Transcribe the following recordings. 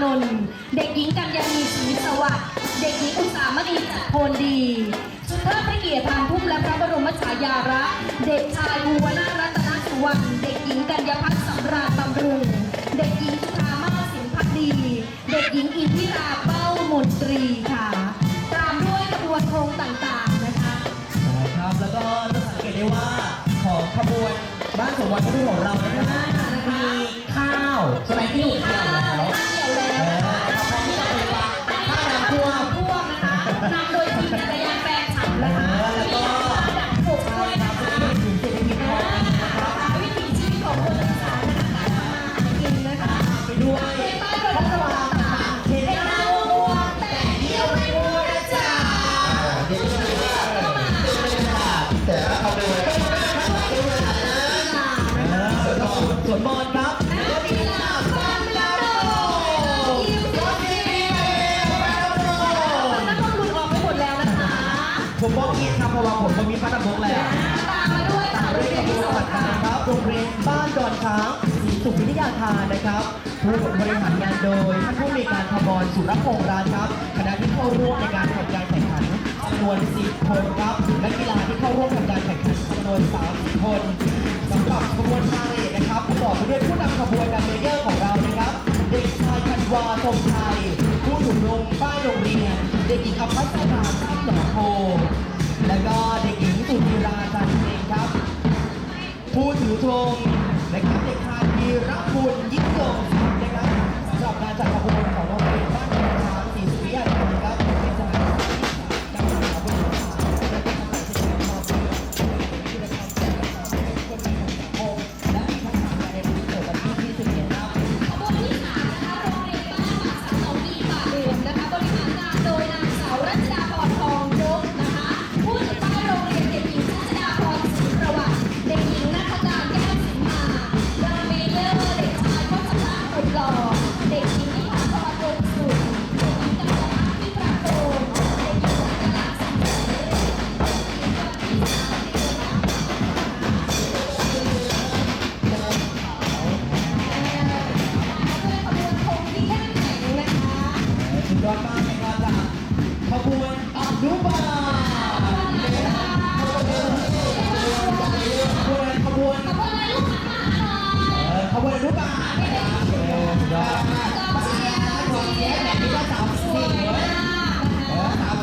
านนท์เด็กหญิงกัญญาณีชีวิตสวัสดิ์เด็กหญิงอุตสามณีจัดโพนดีชุดเทิดพระเกียรติพานพุ่มและพระบรมฉายาระเด็กชายภูวนารัตนสุวรรณเด็กหญิงกัญญาพัฒน์สำราญบำรุง เด็กหญิงจุฬามาสิงพักดี เด็กหญิงอินทิราเป้ามนตรีค่ะ ตามด้วยขบวนโครงต่างๆนะคะ ครับแล้วก็จะสังเกตได้ว่าของขบวน บ้านสมวันที่ของเรานะคะมีข้าวใช่ไหมที่ถูกเกี่ยวแล้วเกี่ยวแล้วเออนะคะพร้อมที่จะไปฟังข้าวน้ำท่วมพ่วนะคะนำโดยทีมจักรยานแฟนฉันนะคะ แล้วก็ บ้านดอนช้างศรีสุขวิทยาคารนะครับผู้บริหารงานโดยท่านผู้มีการพบรสุรพงษ์รานครับคณะที่เข้าร่วมในการทำการแข่งขันจำนวน 10 คนครับนักกีฬาที่เข้าร่วมทำการแข่งขันจำนวน 30 คนสำหรับขบวนพาเหรดนะครับประกอบไปด้วยผู้นำขบวนดัมเมเยอร์ของเรานะครับเด็กชายธันวาทรงไทยผู้ถูกลงป้ายโรงเรียน เด็กหญิงอภัสราสิงห์หนองโพแล้วก็เด็กหญิงสุธีราจันท ผู้ถือธงนะครับเด็กชายมีรับุญยิ่งยง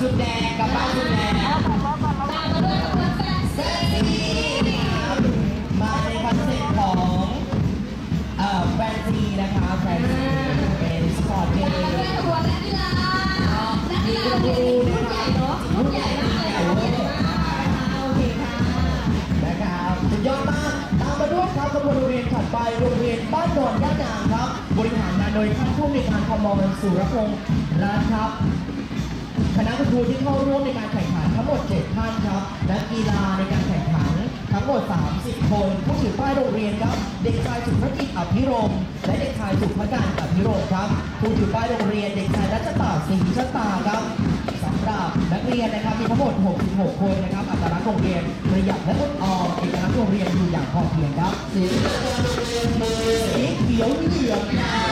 ชุดแดงกับบ้านชุดแดงตามมาด้วยขบวนแฟนซีมาในคอนเซ็ปต์ของเอ่อแฟนซีนะคะแฟนซีเป็นสปอร์ตเกตามมมาด้วยขบวนนักกีฬานักกีฬาโรงเรียนรุ่นใหญ่เนาะรุ่นใหญ่มากเลยรุ่นใหญ่มากโอเคค่ะนะครับสุดยอดมากตามมาด้วยครับขบวนโรงเรียนถัดไปโรงเรียนบ้านดอนย่านางครับ บริหารงานโดยท่านผู้มีการพมรสุรพงษ์รัตน์ครับ คณะครูที่เข้าร่วมในการแข่งขันทั้งหมด 7 ท่านครับ นักกีฬาในการแข่งขันทั้งหมด 30 คน ผู้ถือป้ายโรงเรียนครับ เด็กชายสุภกิจอภิรมและเด็กชายสุภการอภิรมครับ ผู้ถือป้ายโรงเรียนเด็กชายรัชตาศรีชตาครับสำหรับนักเรียนนะครับมีทั้งหมด 66 คนนะครับ อัตลักษณ์โรงเรียนประหยัดและอดออมเอกลักษณ์โรงเรียนอยู่อย่างพอเพียงครับสีสีเขียวเหลืองครับ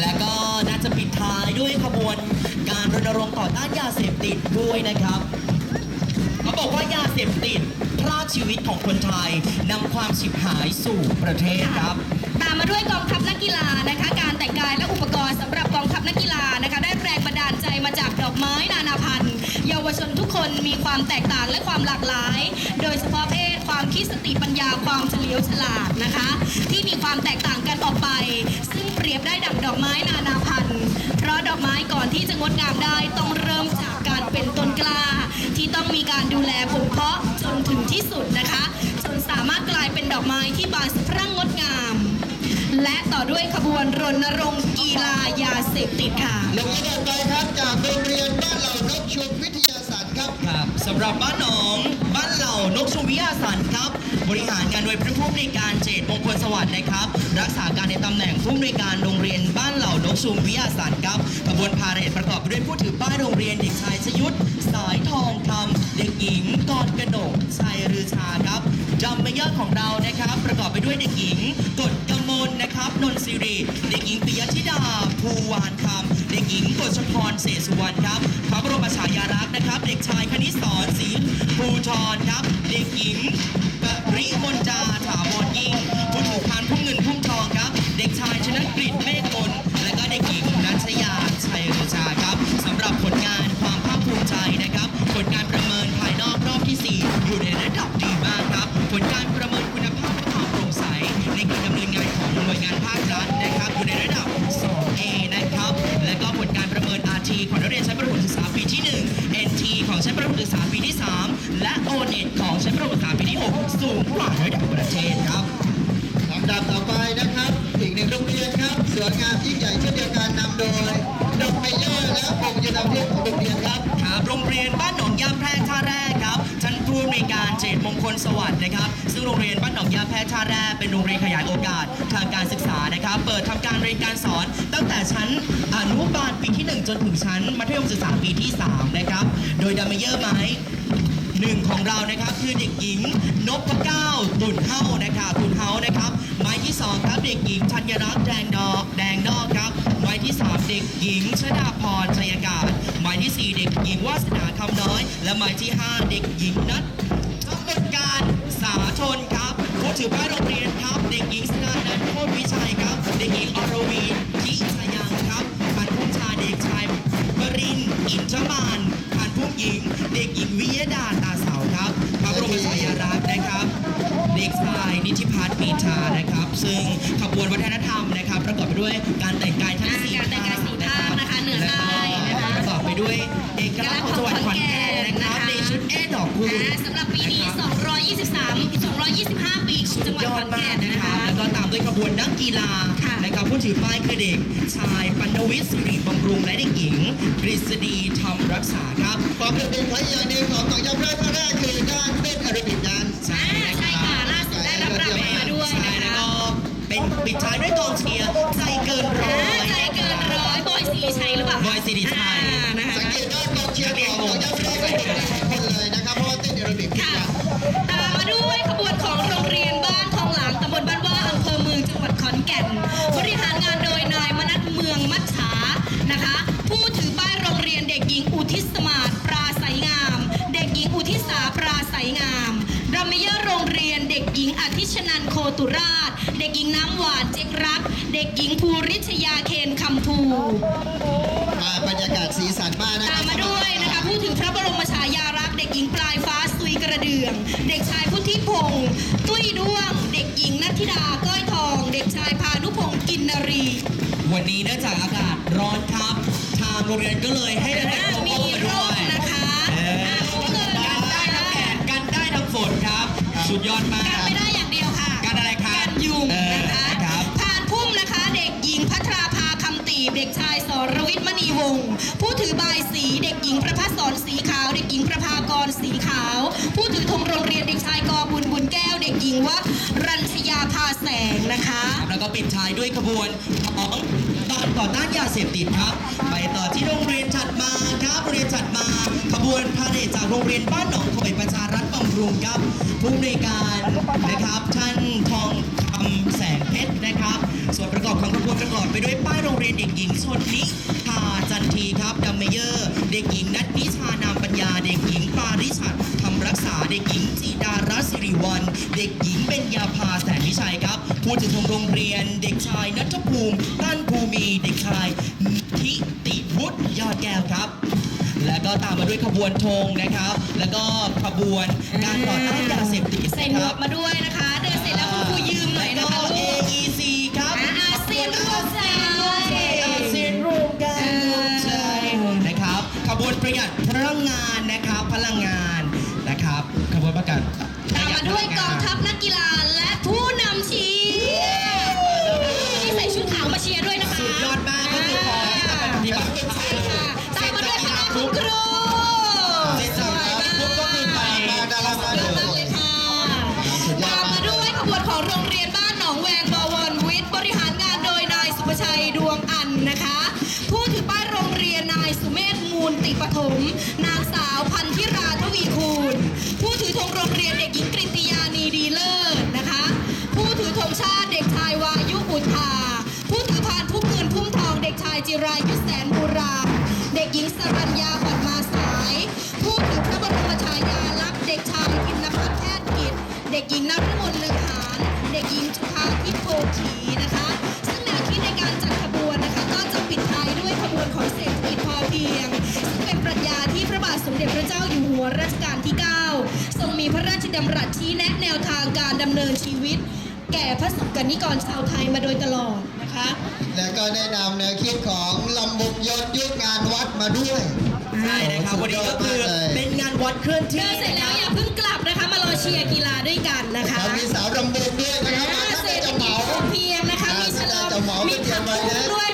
แล้วก็น่าจะปิดท้ายด้วยขบวนการรณรงค์ต่อต้านยาเสพติดด้วยนะครับเขาบอกว่ายาเสพติดพลาดชีวิตของคนไทยนำความฉิบหายสู่ประเทศครับ มมาด้วยกองทัพนักกีฬานะคะ การแต่งกายและอุปกรณ์สำหรับกองทัพนักกีฬานะคะ ได้แรงบันดาลใจมาจากดอกไม้นานาพันธุ์ เยาวชนทุกคนมีความแตกต่างและความหลากหลาย โดยเฉพาะเพศความคิดสติปัญญาความเฉลียวฉลาดนะคะ ที่มีความแตกต่างกันออกไป ซึ่งเปรียบได้ดังดอกไม้นานาพันธุ์ เพราะดอกไม้ก่อนที่จะงดงามได้ต้องเริ่มจากการเป็นต้นกล้า ที่ต้องมีการดูแลบ่มเพาะจนถึงที่สุดนะคะ จนสามารถกลายเป็นดอกไม้ที่บานสะพรั่งงดงาม และต่อด้วยขบวนรณรงค์กีฬายาเสพติดค่ะลงมาต่อไปครับจากโรงเรียนบ้านเหล่านกชุมวิทยาศาสตร์ครับครับสำหรับบ้านหนองบ้านเหล่านกชมวิทยาสันครับ บริหารงานโดยพระผู้อำนวยการเจตมงคลสวัสดิ์นะครับ รักษาการในตำแหน่งผู้อำนวยการโรงเรียนบ้านเหล่านกชุมวิทยาสันครับขบวนพาเหรดประกอบด้วยผู้ถือป้ายโรงเรียนเด็กชายชยุทธสายทองคำเด็กหญิงกอนกรกนกชัยรือชาครับจำเมเยอร์ของเรานะครับ ประกอบไปด้วยเด็กหญิงกฎกมลนะครับนนท์สิริเด็กหญิงปิยธิดาภูวานคำเด็กหญิงกฎชพรเศสุวรรณครับพระบรมฉายาลักษณ์นะครับ เด็กชายคณิตศรศรีภูทรครับ เด็กหญิง ปริมนจาถาวรยิ่งผู้ถือพานพุ่มเงินพุ่มทองครับ เด็กชายชนะกฤษเมฆมนและก็เด็กหญิงนัชยาชัยฤชาครับสำหรับผลงานความภาคภูมิใจนะครับ ผลการประเมินภายนอกรอบที่ 4 อยู่ในระดับดีมากครับ ผลการประเมินคุณภาพและความโปร่งใสในการดำเนินงานของหน่วยงานภาครัฐนะครับอยู่ในระดับ 2A นะครับ และก็ผลการประเมิน RT ของนักเรียนชั้นประถมศึกษาปีที่ 1 NT ของชั้นประถมศึกษาปีที่ 3 และ ONET ของ มสูงกว่าระดับประเทศครับลำดับต่อไปนะครับ อีกหนึ่งโรงเรียนครับสวยงามยิ่งใหญ่เช่นเดียวกันนำโดยดอกเมเยอร์และผมจะนำเรื่องของโรงเรียนครับครับโรงเรียนบ้านหนองยาแพรกท่าแรกครับท่านผู้อำนการเจตมงคลสวัสดิ์นะครับ ซึ่งโรงเรียนบ้านหนองยาแพรกท่าแรกเป็นโรงเรียนขยายโอกาสทางการศึกษานะครับ เปิดทำการเรียนการสอนตั้งแต่ชั้นอนุบาลปีที่ 1 จนถึงชั้นมัธยมศึกษาปีที่ 3 นะครับ โดยดัมเมเยอร์ไม้ หนึ่งของเรานะครับคือเด็กหญิงนพเก้าตุ่นเฮ้านะครับตุ่นเฮ้านะครับหมายที่สองครับเด็กหญิงธัญรัตน์แดงดอกแดงนอกครับหมายที่สามเด็กหญิงชดาพรชัยการหมายที่สี่เด็กหญิงวาสนาคำน้อย และหมายที่ห้าเด็กหญิงนัททั้งหมดการสาชนครับผู้ถือป้ายโรงเรียนครับ เด็กหญิงสนานันท์โคตรวิชัยครับ เด็กหญิงอรวีทิชยังครับพันผู้ชาเด็กชายปรินอินทรมาน ผ่านผู้หญิง เด็กหญิงวิยดาตาเสาครับพระบรมฉายาลักษณ์นะครับ เด็กชายนิธิพัฒน์มีชานะครับ ซึ่งขบวนวัฒนธรรมนะครับ ประกอบไปด้วยการแต่งกายทั้งอ่าสี่การแต่งกายสี่ภาคนะคะเหนือใต้นะคะแล้วก็ประกอบไปด้วยเอกลักษณ์ของจังหวัดขอนแก่น ชุดเอดอกคูณอ่าสำหรับปีนี้ะครับ223 225 ปีของจังหวัดยขออดนมาแก่กนนะนะครัคะบแล้วก็ตามด้วยขบวนนักกีฬาค่ะ นะครับผู้ถือป้ายคือเด็ก ชายปัณวิทย์สิริบำรุงและเด็กหญิงกฤษฎีธรรมรักษาครับความเป็นเป็นไทยอย่างหนึ่งของต่างประเทศท่านแรกคือด้านเต้นแอโรบิกนั้นใช่อ่าใช่ค่ะล่าสุดได้รับรางวัลมาด้วยใช่นะแล้วคะก็เป็นปิดท้ายด้วยกองเชียร์ใจเกินร้ออ่ายใจเกินร้อยบอยสิริชัยหรือเปล่าบอยสิริชัยอ่า โรงเรียนก็เลยให้นักเรียนอ่าพกมีร่มมาด้วยร่มนะคะเอออ่าพกเลยกันได้ทั้งแดดกันได้ทั้งฝนครับ สุดยอดมากกันไม่ได้อย่างเดียวค่ะ กันอะไรครับกันยุงเออนะคะครับผ่านพุ่มนะคะ เด็กหญิงพัทราภาคำตีบเด็กชายสรวิทย์มณีวงศ์ผู้ถือบายสีเด็กหญิงประภัสสรสีขาว เด็กหญิงประภากรสีขาว ผู้ถือธงโรงเรียนเด็กชายกอบุญบุญแก้ว เด็กหญิงว่ารัญชยาพาแสงนะคะ แล้วก็ปิดท้ายด้วยขบวนของตอนต่อต้านยาเสพติดครับ ไปต่อที่โรงเรียนถัดมาครับโรงเรียนถัดมาขบวนพาเหรดจากโรงเรียนบ้านหนองข่อยประชารัฐบำรุงครับผู้อำนวยการนะครับท่านทองคำแสงเพชรนะครับ ส่วนประกอบของขบวนประกอบไปด้วยป้ายโรงเรียนเด็กหญิงชนนิพาจันทีครับดัมเมเยอร์ เด็กหญิงนัท รัศสิริวัลเด็กหญิงเบญญาภาแสนวิชัยครับ ผู้ถือธงโรงเรียนเด็กชายนัทภูมิตั้นภูมิเด็กชายทิติวุฒิยอดแก้วครับ แล้วก็ตามมาด้วยขบวนธงนะครับ แล้วก็ขบวนการต่อต้านยาเสพติดใส่นะหมควรักบมาด้วยนะคะ เดินเสร็จแล้วคุณครูยืมหน่อยนะคะแล้วก็ลูก AEC ครับอ่าอาเซียนร่วมใจอาเซียนร่วมกันร่วมใจนะครับ ขบวนประหยัดพลังงานนะครับ พลังงานนะครับ ขบวนประกาศ สรัญญาปัดมาสาย ผู้ถือพระบรมฉายาลักษณ์เด็กชายอินทพัฒน์แพทย์กิจ เด็กหญิงนฤมลลือหานเด็กหญิงจุฑาทิพโพขีนะคะ ซึ่งแนวคิดในการจัดขบวนนะคะ ก็จะปิดท้ายด้วยขบวนของเศรษฐกิจพอเพียง ซึ่งเป็นปรัชญาที่พระบาทสมเด็จพระเจ้าอยู่หัวรัชกาลที่ 9 ทรงมีพระราชดำรัสชี้แนะแนวทางการดำเนินชีวิต แก่พระสงฆ์นิกรชาวไทยมาโดยตลอดนะคะ แล้วก็แนะนำแนวคิดของลำบุกยนต์ยุคงานวัดมาด้วย ใช่นะครับวันนี้ก็คือเป็นงานวัดเคลื่อนเดิที่นเสร็จนะคแล้วรับอย่าเพิ่งกลับนะคะมารอเชียร์กีฬาด้วยกันนะคะเรามีสาวรำบุกด้วยนะครับมาอ่าท่านเศรได้ษฐจะกิเหจมาพอเพียงนะคะอ่ามีฉลอจะเหมามมีผักไว้บุ้นะงด้วย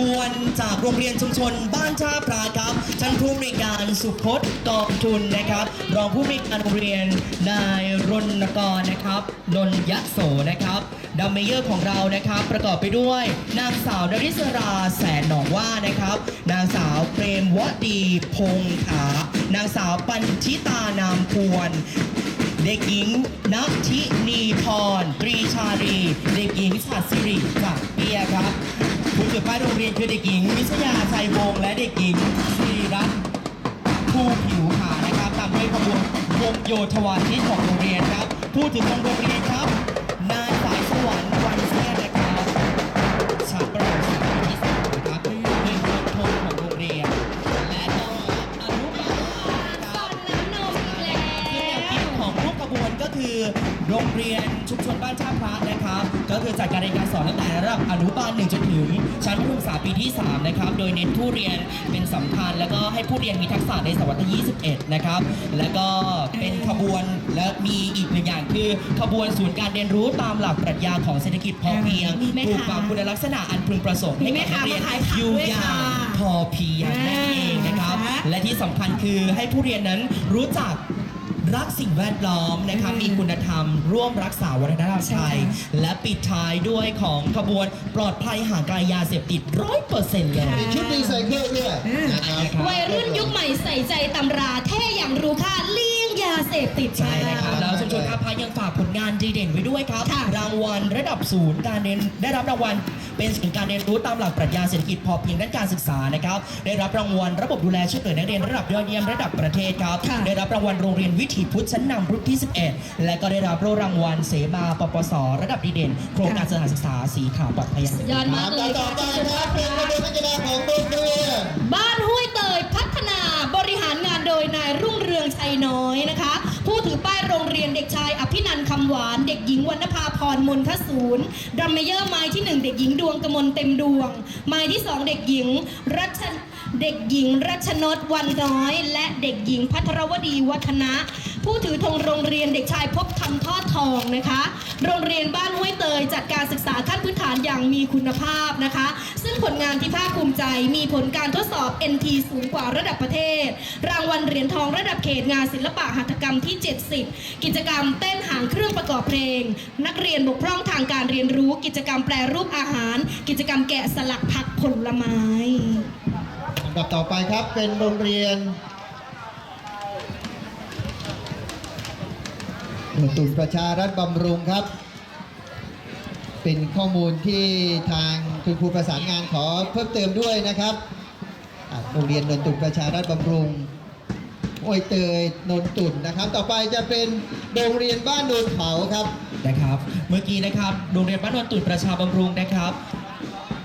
ขบวนจากโรงเรียนชุมชนบ้านท่าพระครับท่านผู้อำนวยการสุพจน์กองทุนนะครับ รองผู้อำนวยการโรงเรียนนายรณกรนะครับนนยโสนะครับดัมเมเยอร์ของเรานะครับ ประกอบไปด้วยนางสาวนริศราแสนหนองว่านะครับ นางสาวเปรมวดีพงขานางสาวปัญชิตานามพวนเด็กหญิงนัทธินีพร ตรีชาลีเด็กหญิงฉัตรสิริจากเปียครับ ผู้จุดป้ายโรงเรียนคือเด็กหญิง วิชยาชัยวงศ์และเด็กหญิงสิริรัตน์ผู้ผิวขานะครับตามด้วยขบวนวงโยธวาทิตของโรงเรียนครับ ผู้ถือธงโรงเรียนครับนาย โรงเรียนชุมชนบ้านท่าพระนะครับ ก็คือจัดการเรียนการสอนตั้งแต่ระดับอนุบาล1จนถึงชั้นมัธยมศึกษาปีที่ 3 นะครับ โดยเน้นผู้เรียนเป็นสำคัญ แล้วก็ให้ผู้เรียนมีทักษะในศตวรรษที่21 นะครับ แล้วก็เป็นขบวนและมีอีกหนึ่งอย่างคือขบวนศูนย์การเรียนรู้ตามหลักปรัชญาของเศรษฐกิจพอเพียงมีไหมคะปลูกฝังคุณลักษณะอันพึงประสงค์ให้มีไหมกับนักเรียนคะมาขายผักอยู่ด้วยอย่าค่ะงพอเพียงนั่นเองนะครับอ่าและที่สำคัญคือให้ผู้เรียนนั้นรู้จัก รักสิ่งแวดล้อมนะครับอืมมีคุณธรรม ร่วมรักษาวัฒนธรรมไทยใช่ค่ะและปิดท้ายด้วยของขบวนปลอดภัยห่างไกลยาเสพติดร้อยเปอร์เซ็นต์เลยมีชุดรีไซเคิลด้วยนะครับวัยรุ่นยุคใหม่ใส่ใจตำราเท่อย่างรู้ค่าเลี่ยงยาเสพติดใช่นะครับแล้วชุมชนท่าพระยังฝากผลงานดีเด่นไว้ด้วยครับค่ะรางวัลระดับศูนย์การเรียนได้รับรางวัล เป็นศูนย์การเรียนรู้ตามหลักปรัชญาเศรษฐกิจพอเพียงด้านการศึกษานะครับ ได้รับรางวัลระบบดูแลช่วยเหลือนักเรียนระดับยอดเยี่ยมระดับประเทศครับค่ะได้รับรางวัลโรงเรียนวิถีพุทธชั้นนำรุ่นที่ 11 และก็ได้รับรางวัลเสมาปปส ระดับดีเด่น โครงการสถานศึกษาสีขาวปลอดภัยอย่างยอดมากเลยต่อค่ะไปครับเป็นขบวนนักกีฬาของโรงเรียนบ้านห้วยเตยพัฒนาบริหารงานโดยนายรุ่งเรืองชัยน้อยนะคะ ผู้ถือป้ายโรงเรียนเด็กชายอภินันคำหวาน เด็กหญิงวรรณภาพรมนทศูนย์ดรัมเมเยอร์ไม้ที่ 1 เด็กหญิงดวงกมลเต็มดวง ไม้ที่ 2 เด็กหญิงรัชเด็กหญิงรัชนดวันน้อย และเด็กหญิงพัทรวดีวัฒนะ ผู้ถือธงโรงเรียนเด็กชายพบคำทอดทองนะคะ โรงเรียนบ้านห้วยเตยจัดการศึกษาขั้นพื้นฐานอย่างมีคุณภาพนะคะ ซึ่งผลงานที่ภาคภูมิใจมีผลการทดสอบ NT สูงกว่าระดับประเทศ รางวัลเหรียญทองระดับเขตงานศิลปะหัตถกรรมที่ 70 กิจกรรมเต้นหางเครื่องประกอบเพลง นักเรียนบกพร่องทางการเรียนรู้ กิจกรรมแปรรูปอาหาร กิจกรรมแกะสลักผักผลไม้ลำดับต่อไปครับเป็นโรงเรียน หน่วยตุนประชารัฐบำรุงครับ เป็นข้อมูลที่ทางคุณครูประสานงานขอเพิ่มเติมด้วยนะครับโรงเรียนนนตุนประชารัฐบำรุงโอยเตยนนตุนนะครับ ต่อไปจะเป็นโรงเรียนบ้านโนนเขาครับนะครับ เมื่อกี้นะครับโรงเรียนบ้านนนตุ่นประชาบำรุงนะครับ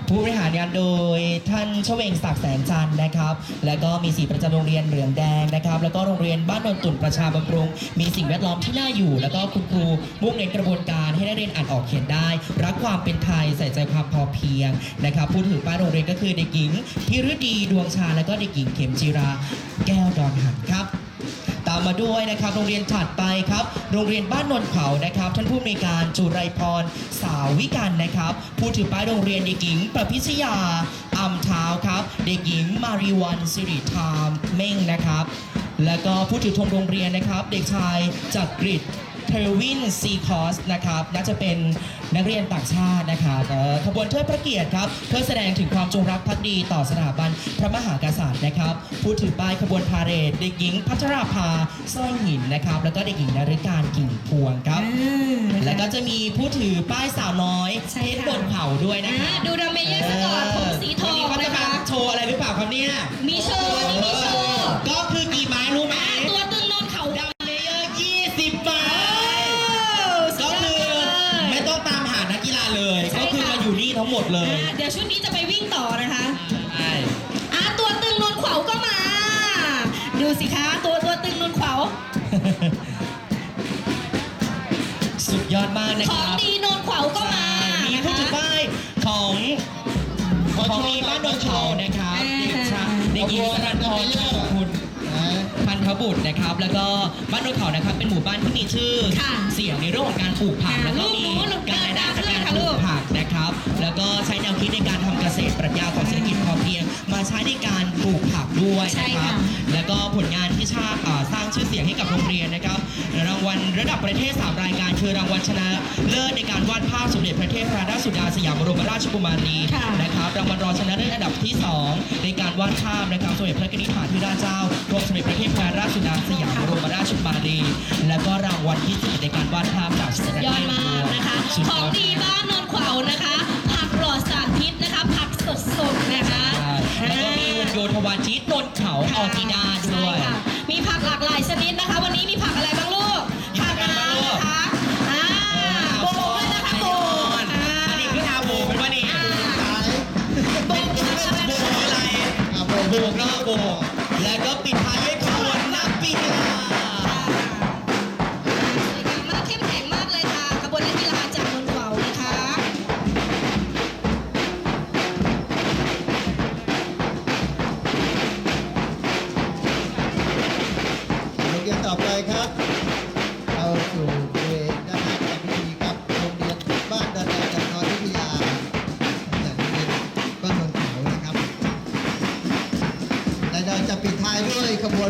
ผู้บริหารงานโดยท่านชเวงศักดิ์แสงจันทร์นะครับ แล้วก็มีสีประจำโรงเรียนเหลืองแดงนะครับ แล้วก็โรงเรียนบ้านนนตุ่นประชาบำรุง มีสิ่งแวดล้อมที่น่าอยู่ แล้วก็คุณครูมุ่งเน้นกระบวนการให้นักเรียนอ่านออกเขียนได้ รักความเป็นไทยใส่ใจความพอเพียงนะครับผู้ถือป้ายโรงเรียนก็คือเด็กหญิงพิรุดีดวงชา แล้วก็เด็กหญิงเข็มจีราแก้วดอนหันครับามมาด้วยนะครับ โรงเรียนถัดไปครับ โรงเรียนบ้านนนท์เขานะครับ ท่านผู้มีการจุไรพรสาววิกันนะครับ ผู้ถือป้ายโรงเรียนเด็กหญิงประพิชยาอ่ำเท้าครับ เด็กหญิงมารีวันสิริธามเม่งนะครับ แล้วก็ผู้ถือธงโรงเรียนนะครับ เด็กชายจากกริด เทวินซีคอสนะครับน่าจะเป็นนักเรียนต่างชาตินะครับเอ่อขบวนเทิดพระเกียรติครับเพื่อแสดงถึงความจงรักภักดีต่อสถาบันพระมหากษัตริย์นะครับ ผู้ถือป้ายขบวนพาเหรดเด็กหญิงพัชราภาสร้อยหินนะครับ แล้วก็เด็กหญิงนริการกิ่งพวงครับ แล้วก็จะมีผู้ถือป้ายสาวน้อยใช่เพชรค่ะบนเขาด้วยนะอ่าคะดูดัมเมเยอร์ซะก่อนผมสีทองวันนี้นะเขาจะคะมาโชว์อะไรหรือเปล่าครับเนี่ยมีโชว์วันนี้มีโชว์ก็คือกี่ไม้ นี้จะไปวิ่งต่อนะคะใช่อะตัวตึงนนขวาวก็มา ดูสิคะตัวตัวตึงนนขวาวสุดยอดมากนะขคองรับดีนนขวาวก็มามีนะผู้คะถือป้ายของของดีบ้านดงเขานะครับอ่า เด็กชายเด็กหญิงสรันพรชาคุณนะ พันธบุตรนะครับ แล้วก็บ้านดงเขานะครับ เป็นหมู่บ้านที่มีชื่อ ค่ะเสียงในเรื่องของการปลูกผักอ่าแล้วก็ลูกมีหนูลูกการรายได้จากการค่ะปลูลูกกผักนะครับ แล้วก็ใช้แนวคิดในการทำเกษตรปรัชญาของเศรษฐกิจพอเพียง มาใช้ในการปลูกผักด้วยใช่นะครับ ค่ะ แล้วก็ผลงานที่ชาติอ่าสร้างชื่อเสียงให้กับโรงเรียนนะครับราง วัลระดับประเทศ3รายการคือรางวัลชนะเลิศในการวาดภาพสมเด็จพระเทพราชสุดาสยามบรมราชกุมารีค่ะนะครับรางวัลรองชนะเลิศอันดับที่ 2 ในการวาดภาพนะครับสมเด็จพระนิธิฐาธิราชเจ้ากรมสมเด็จพระเทพราชสุดาสยามบรมราชกุมารีและก็รางวัลที่สี่ในการวาดภาพจากสุดยอดมากนะคะสุดขยองอดดีบ้านนนขวาวนะคะผักปลอดสารพิษนะคะผักสดๆนะคะใช่แล้วก็มีวงโยธวาทิตนนท์เขาออร์คิดาด้วยใช่ค่ะมีผักหลากหลายชนิดนะคะ วันนี้มีผักอะไรบ้าง อะโบโ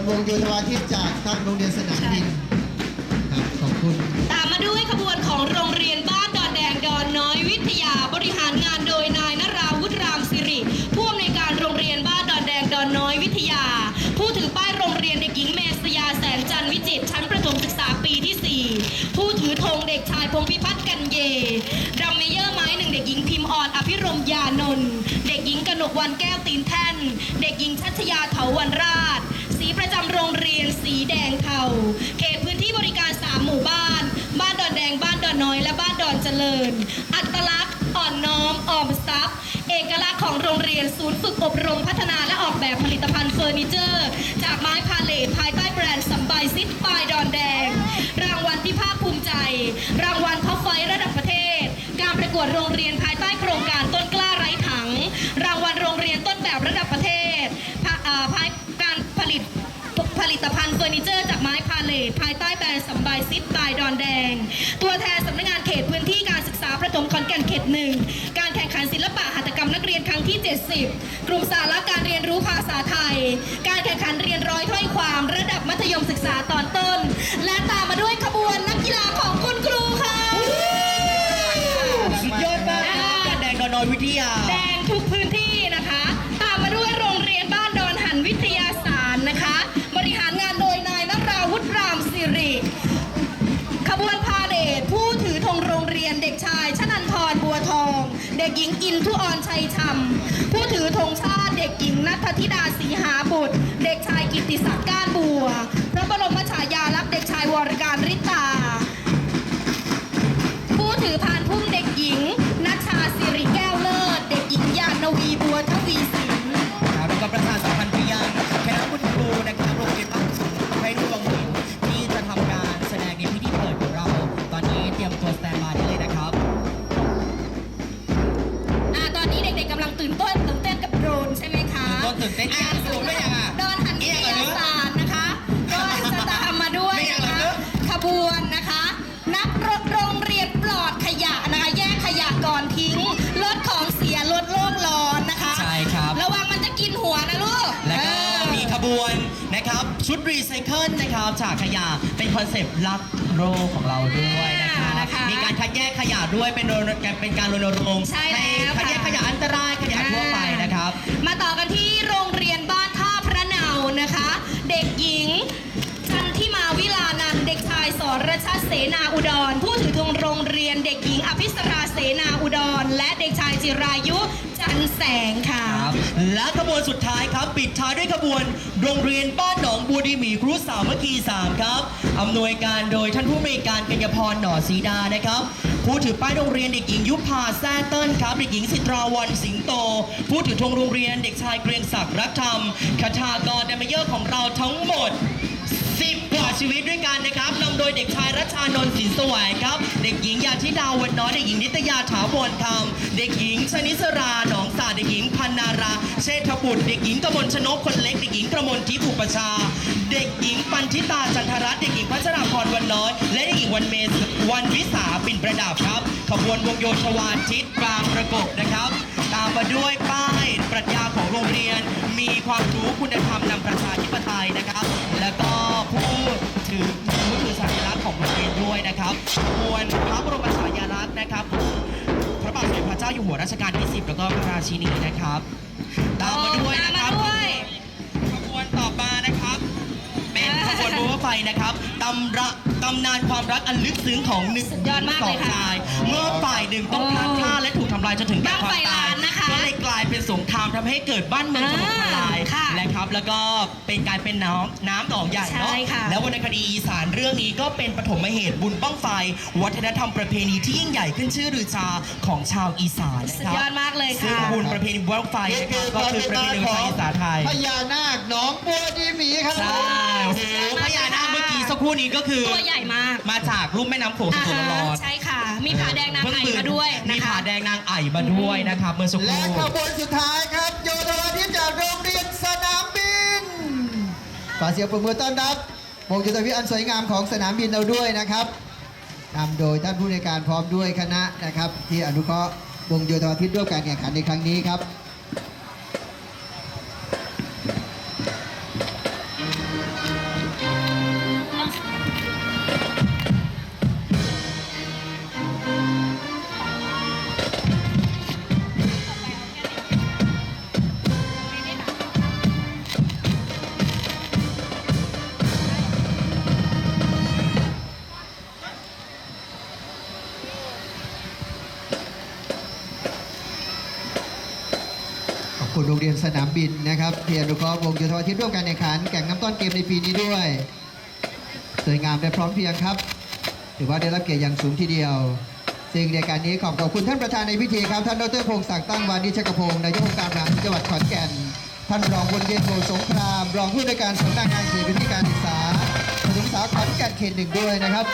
วงโยธวาทิตจากทางโรงเรียนสนามบินครับขอบคุณตามมาด้วยขบวนของโรงเรียนบ้านดอนแดงดอนน้อยวิทยาบริหารงานโดยนายนราวุฒิรามสิริผู้อำนวยการโรงเรียนบ้านดอนแดงดอนน้อยวิทยา ผู้ถือป้ายโรงเรียนเด็กหญิงเมษยาแสนจันทร์วิจิตรชั้นประถมศึกษาปีที่ 4 ผู้ถือธงเด็กชายพงพิพัฒน์กันเยดัมเมเยอร์ไม้หนึ่งเด็กหญิงพิมพ์อ่อนอภิรมยานนท์เด็กหญิงกนกวันแก้วตีนแท่น เด็กหญิงชัชยาเถาวันร ตลักษณ์อ่อนน้อมออมทรัพย์ เอกลักษณ์ของโรงเรียนศูนย์ฝึกอบรมพัฒนาและออกแบบผลิตภัณฑ์เฟอร์นิเจอร์ จากไม้พาเลทภายใต้แบรนด์สัมบายซิดปายดอนแดง รางวัลที่ภาคภูมิใจ รางวัลท็อปไฟระดับประเทศ การประกวดโรงเรียนภายใต้โครงการต้นกล้าไร้ถัง รางวัลโรงเรียนต้นแบบระดับประเทศภายการผลิตผลิตภัณฑ์เฟอร์นิเจอร์จากไม้พาเลทภายใต้แบรนด์สัมบายซิดบายดอนแดง ตัวแทนสำนักงานเขตพื้นที่การ ถมขอนแก่นเขตหนึ่ง การแข่งขันศิลปะหัตถกรรมนักเรียนครั้งที่ 70 กลุ่มสาระการเรียนรู้ภาษาไทย การแข่งขันเรียนร้อยถ้อยความระดับมัธยมศึกษาตอนต้น และตามมาด้วยขบวนนักกีฬาของคุณครูค่ะ สุดยอดมากแดงดอนนอยวิทยา ด็กหญิงอินทุออนชัยชำผู้ถือธงชาติเด็กหญิงนัทธิดาสีหาบุตร เด็กชายกิตติศักดิ์ก้านบัว พระบรมฉายาลักษณ์เด็กชายวรการริตา ผู้ถือพานพุ่มเด็กหญิง นนะครับ ชุดรีไซเคิลนะครับจากขยะเป็นคอนเซปต์รักโลกของเราด้วยนะครับนะคะมีการคัดแยกขยะด้วยเป็นโรนเป็นการรณรงค์ใช่แล้วคัดแยกค่ะขยะอันตรายขยะทั่วไปนะครับ มาต่อกันที่โรงายสรชาติเสนาอุดร ผู้ถือธงโรงเรียนเด็กหญิงอภิสราเสนาอุดร และเด็กชายจิรายุจันแสงค่ะ ครับและขบวนสุดท้ายครับ ปิดท้ายด้วยขบวน โรงเรียนบ้านหนองบัวดีหมีครุสามัคคี3ครับอำนวยการโดยท่านผู้อำนวยการกัญญพรหน่อศรีดานะครับ ผู้ถือป้ายโรงเรียนเด็กหญิงยุพาแซ่เติ้ลครับเด็กหญิงสิตราวันสิงโต ผู้ถือธงโรงเรียนเด็กชายเกรียงศักดิ์รักธรรมคาถากรเดมเยอร์ของเราทั้งหมด สิบกว่าชีวิตด้วยกันนะครับนำโดยเด็กชายรัชานนท์สินสวัยครับ เด็กหญิงยาธิดาวันน้อยเด็กหญิงนิตยาถาวรธรรม เด็กหญิงชนิสราหนองสาเด็กหญิงพันนารา เชษฐบุตร เด็กหญิงกมลชนกคนเล็ก เด็กหญิงกระมลทิพย์อุปชา เด็กหญิงปันทิตาจันทรัตน์เด็กหญิงพัชราพรวันน้อย และเด็กหญิงวันเมษวันวิสาปิ่นประดับครับ ขบวนวงโยธวาทิตบางประกบนะครับ ตามมาด้วยป้ายปรัชญาของโรงเรียน มีความรู้คุณธรรมนำประชาธิปไตยนะครับ แล้วก็ผู้ถือผู้ถือสัญลักษณ์ของโรงเรียนด้วยนะครับมวนพระบรมฉายาลักษณ์นะครับ พระบาทสมเด็จพระเจ้าอยู่หัวรัชกาลที่ 10 แล้วก็พระราชินีนะครับ ตามมาด้วยนะครับ ด้วย ขบวนต่อมานะครับ เป็น ขบวนบัวไฟนะครับตำระตำนานความรักอันลึกซึ้งของหนึ่งสุดยอดมากสเลอยงค่ะ ชาย เมื่อฝ่ายหนึ่งต้องพลัดพรากและถูกทำลายจนถึงแก่ความบ้างไฟตายล้านนะคะ ก็เลยกลายเป็นสงครามทำให้เกิดบ้านเมืองถล่มทลายอ่าค่ะและครับแล้วก็เป็นการเป็นน้ำน้ำหนองใหญ่เนาะใช่ค่ะแล้ววรรณคดีอีสานเรื่องนี้ก็เป็นปฐมเหตุบุญบ้างไฟ วัฒนธรรมประเพณีที่ยิ่งใหญ่ขึ้นชื่อรือชาของชาวอีสานนะสุคดรับยอดมากเลยซึ่งค่ะ บุญประเพณีบ้างไฟนี่นะคคืรับอก็ความคือเป็นประเพณีของมาของอีสานไทยพญานาคหน้องบัวดีหมีครับ ใช่โอ้โหพญานาคเมื่อกี้ สักครู่นี้ก็คือตัวใหญ่มาก มาจากลุ่มแม่น้ำโขงสอ่าดฮะๆร้อนใช่ค่ะ มีผาแดงนางเพิ่ไอตื่นมาด้วยมีนะคะผาแดงนางไอ่มาด้วยนะครับเมื่อสักคและรู่ขบวนสุดท้ายครับ โยธวาทิตจากโรงเรียนสนามบินขอเสียงปรบมือต้อนรับวงโยธวาทิตอันสวยงามของสนามบินเราด้วยนะครับนำโดยท่านผู้ในวยการพร้อมด้วยคณะนะครับ ที่อนุเคราะห์วงโยธวาทิตร่วมการแข่งขันในครั้งนี้ครับ คุณโรงเรียนสนามบินนะครับที่อนุเคราะห์วงโยธวาทิตร่วมการแข่งขันแข่งน้ำต้นเกมในปีนี้ด้วย สวยงามและพร้อมเพียงครับ ถือว่าได้รับเกียรติอย่างสูงทีเดียวสิ่งในการนี้ขอบขอบคุณท่านประธานในพิธีครับ ท่านดรพงศ์ศักดิ์ตั้งวานิชกพงศ์นายกองค์การบริหารส่วนจังหวัดขอนแก่น ท่านรองบุญเย็นโพสงคราม รองผู้ในการสำนักงานเขตพื้นที่การศึกษาประถมศึกษาขอนแก่นเขตหนึ่งด้วยนะครับ